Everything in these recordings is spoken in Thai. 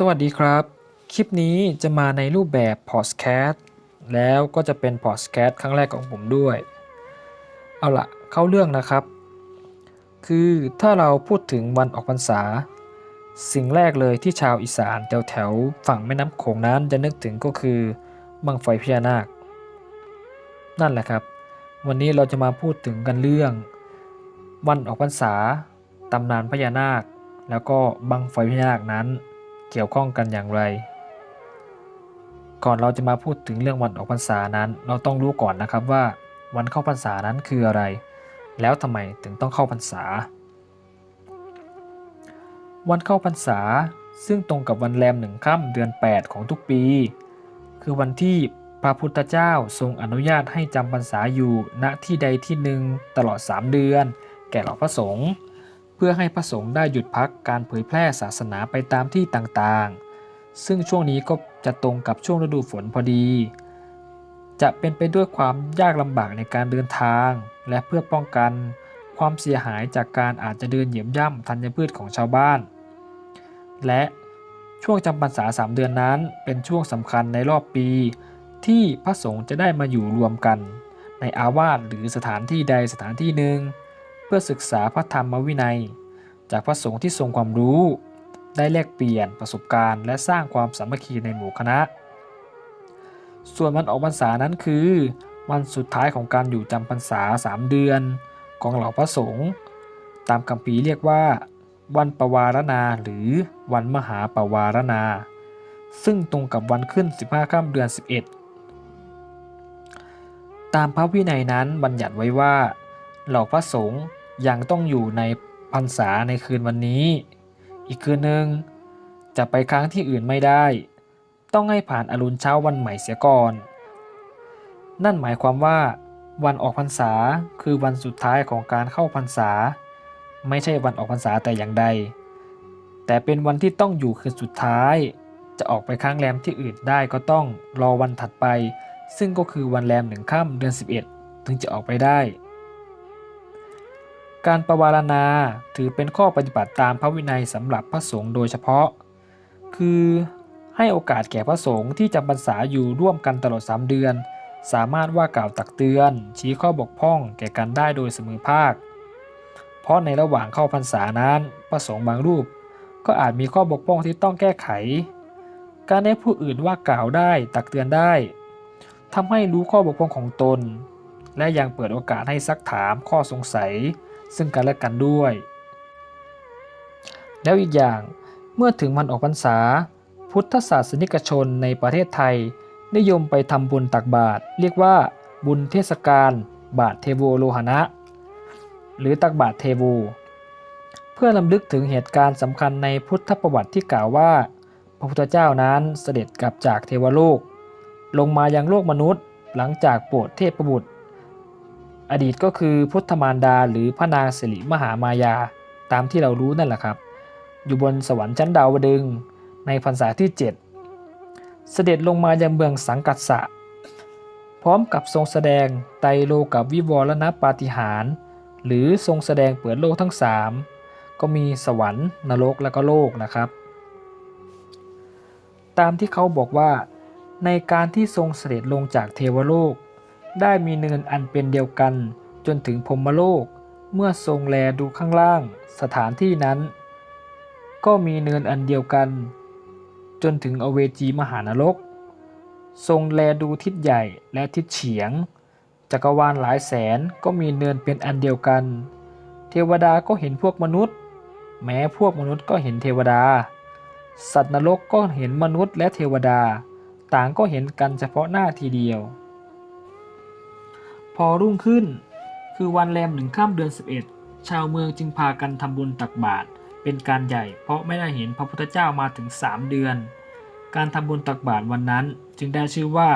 สวัสดีครับ คลิปนี้จะมาในรูปแบบพอดแคสต์แล้วก็จะเป็นพอดแคสต์ครั้งแรกของผมด้วย เอาละเข้าเรื่องนะครับ คือถ้าเราพูดถึงวันออกพรรษา สิ่งแรกเลยที่ชาวอีสานแถวแถวฝั่งแม่น้ำโขงนั้นจะนึกถึงก็คือบังไฟพญานาค นั่นแหละครับ วันนี้เราจะมาพูดถึงกันเรื่อง วันออกพรรษาตำนานพญานาค แล้วก็บังไฟพญานาคนั้น เกี่ยวข้องกันอย่างไร ก่อนเราจะมาพูดถึงเรื่องวันออกพรรษานั้น เราต้องรู้ก่อนนะครับว่า วันเข้าพรรษานั้นคืออะไร แล้วทำไมถึงต้องเข้าพรรษา วันเข้าพรรษาซึ่งตรงกับวันแรมหนึ่งค่ำเดือน 8 ของทุกปี คือวันที่พระพุทธเจ้าทรงอนุญาตให้จำพรรษาอยู่ณที่ใดที่หนึ่งตลอด 3 เดือน แก่เหล่าพระสงฆ์ เพื่อให้พระสงฆ์ได้หยุดพักการเผยแพร่ศาสนาไปตามที่ต่างๆ ซึ่งช่วงนี้ก็จะตรงกับช่วงฤดูฝนพอดี จะเป็นไปด้วยความยากลำบากในการเดินทาง และเพื่อป้องกันความเสียหายจากการอาจจะเดินเหยียบย่ำธัญพืชของชาวบ้าน และช่วงจำพรรษา3เดือนนั้นเป็นช่วงสำคัญในรอบปี ที่พระสงฆ์จะได้มาอยู่รวมกัน ในอาวาสหรือสถานที่ใดสถานที่หนึ่ง เพื่อศึกษาพระธรรมวินัย จากพระสงฆ์ที่ทรงความรู้ ได้แลกเปลี่ยนประสบการณ์ และสร้างความสามัคคีในหมู่คณะ ส่วนวันออกพรรษานั้นคือ วันสุดท้ายของการอยู่จำพรรษา 3 เดือน ของเหล่าพระสงฆ์ตามคำปีเรียกว่า วันปวารณาหรือวันมหาปวารณา ซึ่งตรงกับวันขึ้น 15ค่ำเดือน 11ตามพระวินัยนั้นบัญญัติไว้ว่า เหล่าพระสงฆ์ ยังต้องอยู่ในพรรษาในคืนวันนี้ อีกคืนหนึ่งจะไปค้างที่อื่นไม่ได้ ต้องให้ผ่านอรุณเช้าวันใหม่เสียก่อน นั่นหมายความว่าวันออกพรรษาคือวันสุดท้ายของการเข้าพรรษา ไม่ใช่วันออกพรรษาแต่อย่างใด แต่เป็นวันที่ต้องอยู่คืนสุดท้าย จะออกไปค้างแรมที่อื่นได้ก็ต้องรอวันถัดไป ซึ่งก็คือวันแรมหนึ่งค่ำเดือน 11 ถึงจะออกไปได้ การประวารณาถือเป็นข้อปฏิบัติตามพระวินัยสำหรับพระสงฆ์โดยเฉพาะ คือให้โอกาสแก่พระสงฆ์ที่จำพรรษาอยู่ร่วมกันตลอด 3 เดือน สามารถว่ากล่าวตักเตือน ชี้ข้อบกพร่องแก่กันได้โดยเสมอภาค เพราะในระหว่างเข้าพรรษานั้นพระสงฆ์บางรูป ก็อาจมีข้อบกพร่องที่ต้องแก้ไข การให้ผู้อื่นว่ากล่าวได้ตักเตือนได้ทำให้รู้ข้อบกพร่องของตน และยังเปิดโอกาสให้ซักถามข้อสงสัย ซึ่งกันและกันด้วย แล้วอีกอย่างเมื่อถึงวันออกพรรษา พุทธศาสนิกชนในประเทศไทย นิยมไปทำบุญตักบาตรเรียกว่าบุญเทศกาลบาทเทโวโลหณะหรือตักบาตรเทโวเพื่อลำลึกถึงเหตุการณ์สำคัญในพุทธประวัติที่กล่าวว่า พระพุทธเจ้านั้นเสด็จกลับจากเทวโลก ลงมายังโลกมนุษย์หลังจากโปรดเทพบุตร อดีตก็คือพุทธมารดาหรือพระนางสิริมหามายา ตามที่เรารู้นั่นแหละครับ อยู่บนสวรรค์ชั้นดาวดึงในพรรษาที่ 7 เสด็จลงมายังเมืองสังกัสสะ พร้อมกับทรงแสดงไตโลกับวิวรณปาฏิหาร หรือทรงแสดงเปิดโลกทั้ง 3 ก็มีสวรรค์นรกและก็โลกนะครับ ตามที่เขาบอกว่าในการที่ทรงเสด็จลงจากเทวโลก ได้มีเนินอันเป็นเดียวกัน จนถึงพรหมโลก เมื่อทรงแลดูข้างล่างสถานที่นั้น ก็มีเนินอันเดียวกัน จนถึงอเวจีมหานรก ทรงแลดูทิศใหญ่และทิศเฉียง จักรวาลหลายแสนก็มีเนินเป็นอันเดียวกัน เทวดาก็เห็นพวกมนุษย์ แม้พวกมนุษย์ก็เห็นเทวดา สัตว์นรกก็เห็นมนุษย์และเทวดา ต่างก็เห็นกันเฉพาะหน้าทีเดียว พอรุ่งขึ้น คือวันแรมหนึ่งค่ำเดือน 11 ชาวเมืองจึงพากันทำบุญตักบาตรเป็นการใหญ่เพราะไม่ได้เห็นพระพุทธเจ้ามาถึง 3 เดือน การทำบุญตักบาตรวันนั้นจึงได้ชื่อว่า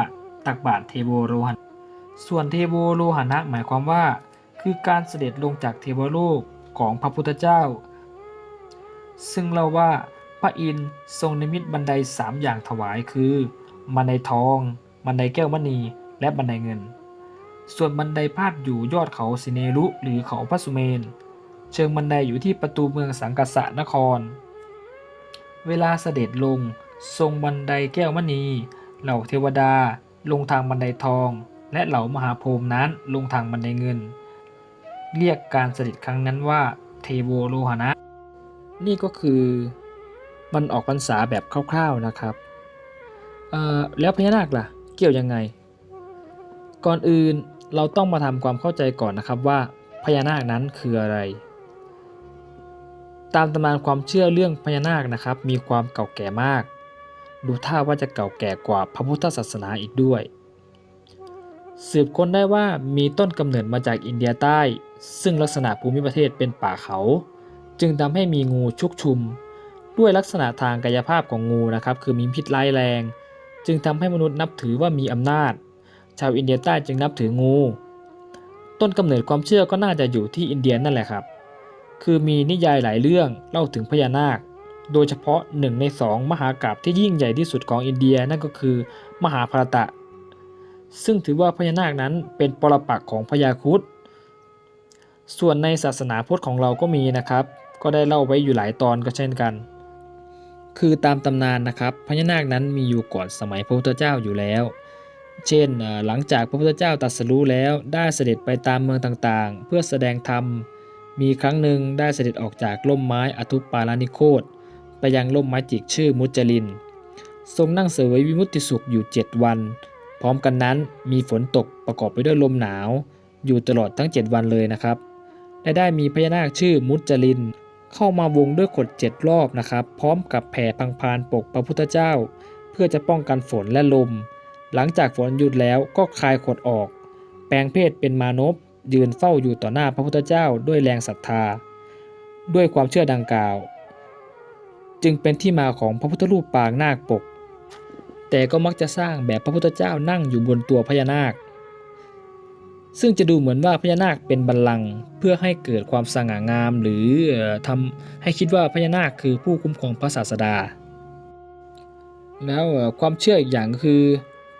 ตักบาตรเทโวโรหันส่วนเทโวโลหณะหมายความว่า คือการเสด็จลงจากเทวโลกของพระพุทธเจ้า ซึ่งเล่าว่าพระอินทร์ทรงนิมิตบันไดสามอย่างถวายคือ บันไดทอง บันไดแก้วมณี และบันไดเงิน ส่วนบันไดพาดอยู่ยอดเขาสิเนรุหรือเขาพระสุเมน เชิงบันไดอยู่ที่ประตูเมืองสังกัสะนคร เวลาเสด็จลงทรงบันไดแก้วมณี เหล่าเทวดาลงทางบันไดทอง และเหล่ามหาพรหมนั้นลงทางบันไดเงิน เรียกการเสด็จครั้งนั้นว่าเทโวโลหณะนี่ก็คือมันออกพรรษาแบบคร่าวๆนะครับเอ่อแล้วพญานาคล่ะ เกี่ยวยังไง ก่อนอื่น เราต้องมาทำความเข้าใจก่อนนะครับว่าพญานาคนั้นคืออะไร ตามตำนานความเชื่อเรื่องพญานาคนะครับ มีความเก่าแก่มาก ดูท่าว่าจะเก่าแก่กว่าพระพุทธศาสนาอีกด้วย สืบค้นได้ว่ามีต้นกำเนิดมาจากอินเดียใต้ ซึ่งลักษณะภูมิประเทศเป็นป่าเขา จึงทำให้มีงูชุกชุม ด้วยลักษณะทางกายภาพของงูนะครับ คือมีพิษร้ายแรง จึงทำให้มนุษย์นับถือว่ามีอำนาจ ชาวอินเดียใต้จึงนับถืองู ต้นกำเนิดความเชื่อก็น่าจะอยู่ที่อินเดียนั่นแหละครับ คือมีนิยายหลายเรื่องเล่าถึงพญานาค โดยเฉพาะหนึ่งในสองมหากราพย์ที่ยิ่งใหญ่ที่สุดของอินเดียนั่นก็คือ มหาภารตะ ซึ่งถือว่าพญานาคนั้นเป็นปรปักษ์ของพญาครุฑส่วนในศาสนาพุทธของเราก็มีนะครับ ก็ได้เล่าไว้อยู่หลายตอนก็เช่นกัน คือตามตำนานนะครับพญานาคนั้นมีอยู่ก่อนสมัยพระพุทธเจ้าอยู่แล้ว เช่น หลังจากพระพุทธเจ้าตรัสรู้แล้วได้เสด็จไปตามเมืองต่างๆ เพื่อแสดงธรรม มีครั้งหนึ่งได้เสด็จออกจากร่มไม้อทุปปารานิโคตไปยังร่มไม้จิกชื่อมุจจลิน ทรงนั่งเสวยวิมุตติสุขอยู่ 7 วัน พร้อมกันนั้นมีฝนตกประกอบไปด้วยลมหนาว อยู่ตลอดทั้ง 7 วันเลยนะครับ และได้มีพญานาคชื่อมุจจลิน เข้ามาวงด้วยขดเจ็ดรอบนะครับ พร้อมกับแผ่พังพานปกพระพุทธเจ้า เพื่อจะป้องกันฝนและลม หลังจากฝนหยุดแล้วก็คลายขดออก แปลงเพศเป็นมานพยืนเฝ้าอยู่ต่อหน้าพระพุทธเจ้าด้วยแรงศรัทธา ด้วยความเชื่อดังกล่าว จึงเป็นที่มาของพระพุทธรูปปางนาคปก แต่ก็มักจะสร้างแบบพระพุทธเจ้านั่งอยู่บนตัวพญานาค ซึ่งจะดูเหมือนว่าพญานาคเป็นบัลลังก์เพื่อให้เกิดความสง่างาม หรือเอ่อทำให้คิดว่าพญานาคคือผู้คุ้มครองพระศาสดา แล้วความเชื่ออีกอย่างก็คือ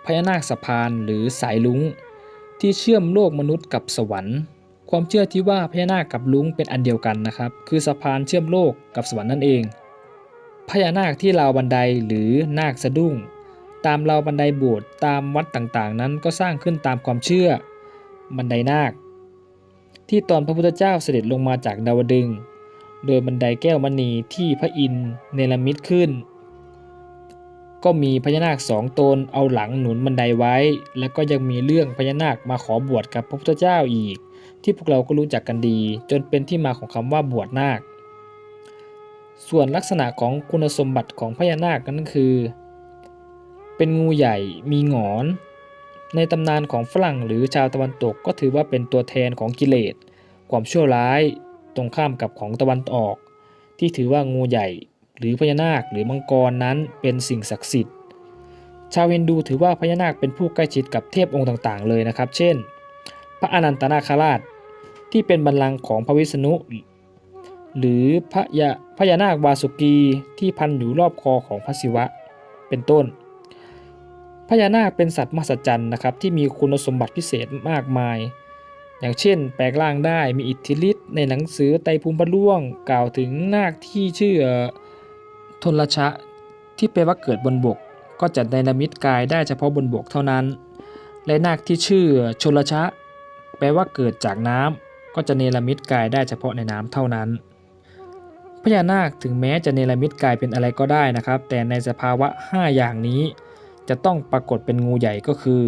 พญานาคสะพานหรือสายลุงที่เชื่อมโลกมนุษย์กับสวรรค์ ความเชื่อที่ว่าพญานาคกับลุงเป็นอันเดียวกันนะครับ คือสะพานเชื่อมโลกกับสวรรค์นั่นเองพญานาคที่ราวบันไดหรือนาคสะดุ้ง ตามราวบันไดโบสถ์ตามวัดต่างๆ นั้นก็สร้างขึ้นตามความเชื่อ บันไดนาค ที่ตอนพระพุทธเจ้าเสด็จลงมาจากดาวดึง โดยบันไดแก้วมณีที่พระอินทร์เนรมิตขึ้น ก็มีพญานาคสองตนเอาหลังหนุนบันไดไว้ แล้วก็ยังมีเรื่องพญานาคมาขอบวชกับพระพุทธเจ้าอีก ที่พวกเราก็รู้จักกันดี จนเป็นที่มาของคำว่าบวชนาค ส่วนลักษณะของคุณสมบัติของพญานาคนั้นคือ เป็นงูใหญ่มีหงอน ในตำนานของฝรั่งหรือชาวตะวันตกก็ถือว่าเป็นตัวแทนของกิเลส ความชั่วร้าย ตรงข้ามกับของตะวันออก ที่ถือว่างูใหญ่ หรือพญานาคหรือมังกรนั้นเป็นสิ่งศักดิ์สิทธิ์ ชาวฮินดูถือว่าพญานาคเป็นผู้ใกล้ชิดกับเทพองค์ต่างๆ เลยนะครับ เช่น พระอนันตนาคราชที่เป็นบัลลังก์ของพระวิษณุ หรือพระยาพญานาควาสุกีที่พันอยู่รอบคอของพระศิวะ เป็นต้น พญานาคเป็นสัตว์มหัศจรรย์นะครับที่มีคุณสมบัติพิเศษมากมาย อย่างเช่น แปลงร่างได้มีอิทธิฤทธิ์ในหนังสือไตรภูมิพระล่วง กล่าวถึงนาคที่ชื่อ ทนลชะ ที่แปลว่าเกิดบนบก ก็จะไดนามิตกายได้เฉพาะบนบกเท่านั้น และนาคที่ชื่อชนลชะ แปลว่าเกิดจากน้ำก็จะเนรมิตกายได้เฉพาะในน้ำเท่านั้น พญานาคถึงแม้จะเนรมิตกายเป็นอะไรก็ได้นะครับ แต่ในสภาวะ 5 อย่างนี้ จะต้องปรากฏเป็นงูใหญ่ก็คือ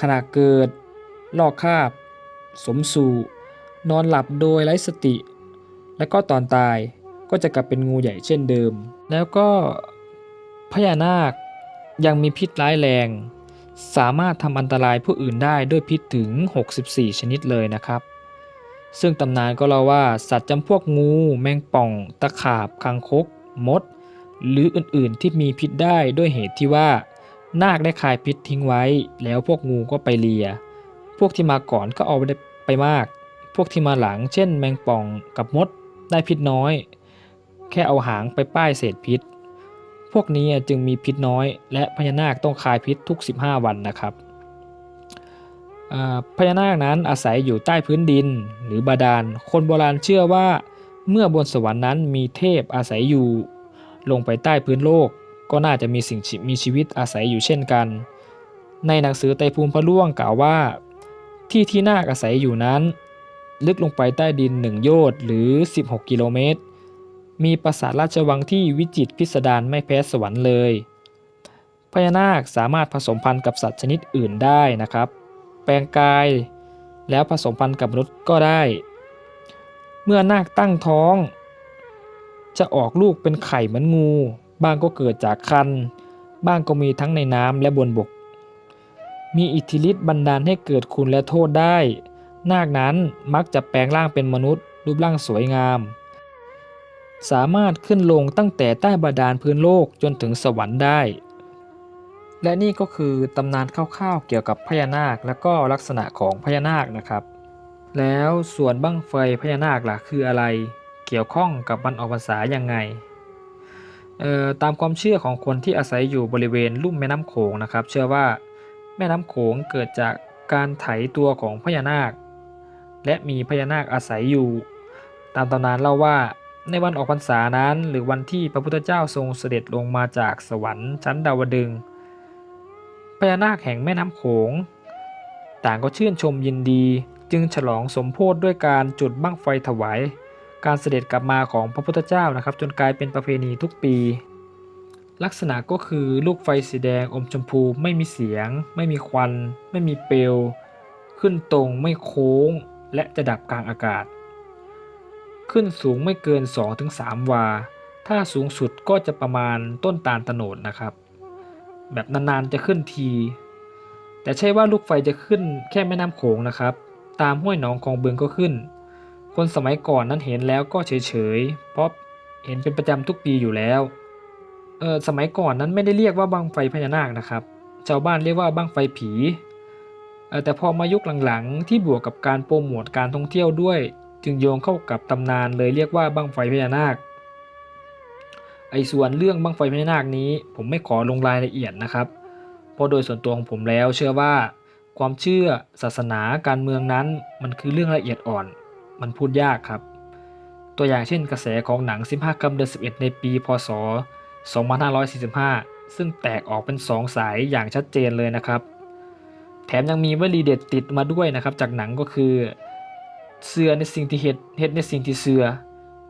ขณะเกิด ลอกคาบ สมสู่นอนหลับโดยไร้สติ และก็ตอนตายก็จะกลับเป็นงูใหญ่เช่นเดิม แล้วก็พญานาคยังมีพิษร้ายแรง สามารถทำอันตรายผู้อื่นได้ด้วยพิษถึง 64 ชนิดเลยนะครับ ซึ่งตำนานก็เล่าว่าสัตว์จำพวกงู แมงป่อง ตะขาบคางคก มด หรืออื่นๆที่มีพิษได้ด้วยเหตุที่ว่า นาคได้คายพิษทิ้งไว้ แล้วพวกงูก็ไปเลีย พวกที่มาก่อนก็เอาได้ไปมาก พวกที่มาหลัง เช่น แมงป่องกับมดได้พิษน้อย แค่เอาหางไปป้ายเศษพิษ พวกนี้จึงมีพิษน้อย และพญานาคต้องคายพิษทุก 15 วันนะครับพญานาคนั้นอาศัยอยู่ใต้พื้นดินหรือบาดาล คนโบราณเชื่อว่าเมื่อบนสวรรค์นั้นมีเทพอาศัยอยู่ ลงไปใต้พื้นโลก ก็น่าจะมีสิ่งมีชีวิตอาศัยอยู่เช่นกัน ในหนังสือไตภูมิพระล่วงกล่าวว่า ที่ที่นาคอาศัยอยู่นั้น ลึกลงไปใต้ดินหนึ่งโยชน์หรือ 16 กิโลเมตร มีปราสาทราชวังที่วิจิตรพิสดารไม่แพ้สวรรค์เลย พญานาคสามารถผสมพันธุ์กับสัตว์ชนิดอื่นได้นะครับ แปลงกาย แล้วผสมพันธุ์กับมนุษย์ก็ได้ เมื่อนาคตั้งท้อง จะออกลูกเป็นไข่เหมือนงู บ้างก็เกิดจากคัน บ้างก็มีทั้งในน้ำและบนบก มีอิทธิฤทธิ์บันดาลให้เกิดคุณและโทษได้ นาคนั้นมักจะแปลงร่างเป็นมนุษย์ รูปร่างสวยงาม สามารถขึ้นลงตั้งแต่ใต้บาดาลพื้นโลกจนถึงสวรรค์ได้ และนี่ก็คือตำนานคร่าวๆเกี่ยวกับพญานาคและก็ลักษณะของพญานาคนะครับ แล้วส่วนบั้งไฟพญานาคล่ะคืออะไร เกี่ยวข้องกับวันออกพรรษายังไงเอ่อตามความเชื่อของคนที่อาศัยอยู่บริเวณลุ่มแม่น้ำโขงนะครับ เชื่อว่าแม่น้ำโขงเกิดจากการไถตัวของพญานาค และมีพญานาคอาศัยอยู่ ตามตำนานเล่าว่า ในวันออกพรรษานั้น หรือวันที่พระพุทธเจ้าทรงเสด็จลงมาจากสวรรค์ชั้นดาวดึงพญานาคแห่งแม่น้ำโขง ต่างก็ชื่นชมยินดีจึงฉลองสมโพธด้วยการจุดบั้งไฟถวาย การเสด็จกลับมาของพระพุทธเจ้านะครับ จนกลายเป็นประเพณีทุกปี ลักษณะก็คือลูกไฟสีแดงอมชมพูไม่มีเสียง ไม่มีควัน ไม่มีเปลว ขึ้นตรงไม่โค้ง และจะดับกลางอากาศ ขึ้นสูงไม่เกิน 2-3 วา ถ้าสูงสุดก็จะประมาณต้นตาลตโนดนะครับ แบบนานๆจะขึ้นที แต่ใช่ว่าลูกไฟจะขึ้นแค่แม่น้ำโขงนะครับ ตามห้วยหนองคลองบึงก็ขึ้น คนสมัยก่อนนั้นเห็นแล้วก็เฉยๆ เพราะเห็นเป็นประจำทุกปีอยู่แล้ว เออสมัยก่อนนั้นไม่ได้เรียกว่าบังไฟพญานาคนะครับ ชาวบ้านเรียกว่าบังไฟผีเออแต่พอมายุคหลังๆ ที่บวกกับการโปรโมทการท่องเที่ยวด้วย จึงโยงเข้ากับตำนานเลยเรียกว่าบังไฟพญานาค ไอส่วนเรื่องบังไฟพญานาคนี้ ผมไม่ขอลงรายละเอียดนะครับ เพราะโดยส่วนตัวของผมแล้วเชื่อว่า ความเชื่อศาสนาการเมืองนั้นมันคือเรื่องละเอียดอ่อน มันพูดยากครับ ตัวอย่างเช่นกระแสของหนัง 15คำเดือน11 ในปีพศ 2545 ซึ่งแตกออกเป็น2สายอย่างชัดเจนเลยนะครับ แถมยังมีวลีเด็ดติดมาด้วยนะครับ จากหนังก็คือ เชื่อในสิ่งที่เฮ็ดเฮ็ดในสิ่งที่เชื่อ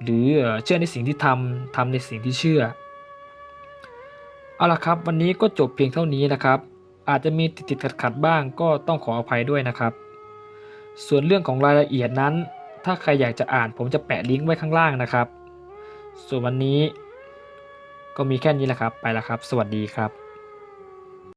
หรือเชื่อในสิ่งที่ทำทำในสิ่งที่เชื่อ เอาละครับ วันนี้ก็จบเพียงเท่านี้นะครับ อาจจะมีติดติดขัดขัดบ้างก็ต้องขออภัยด้วยนะครับ ส่วนเรื่องของรายละเอียดนั้น ถ้าใครอยากจะอ่านผมจะแปะลิงก์ไว้ข้างล่างนะครับ ส่วนวันนี้ ก็มีแค่นี้แหละครับ ไปแล้วครับ สวัสดีครับ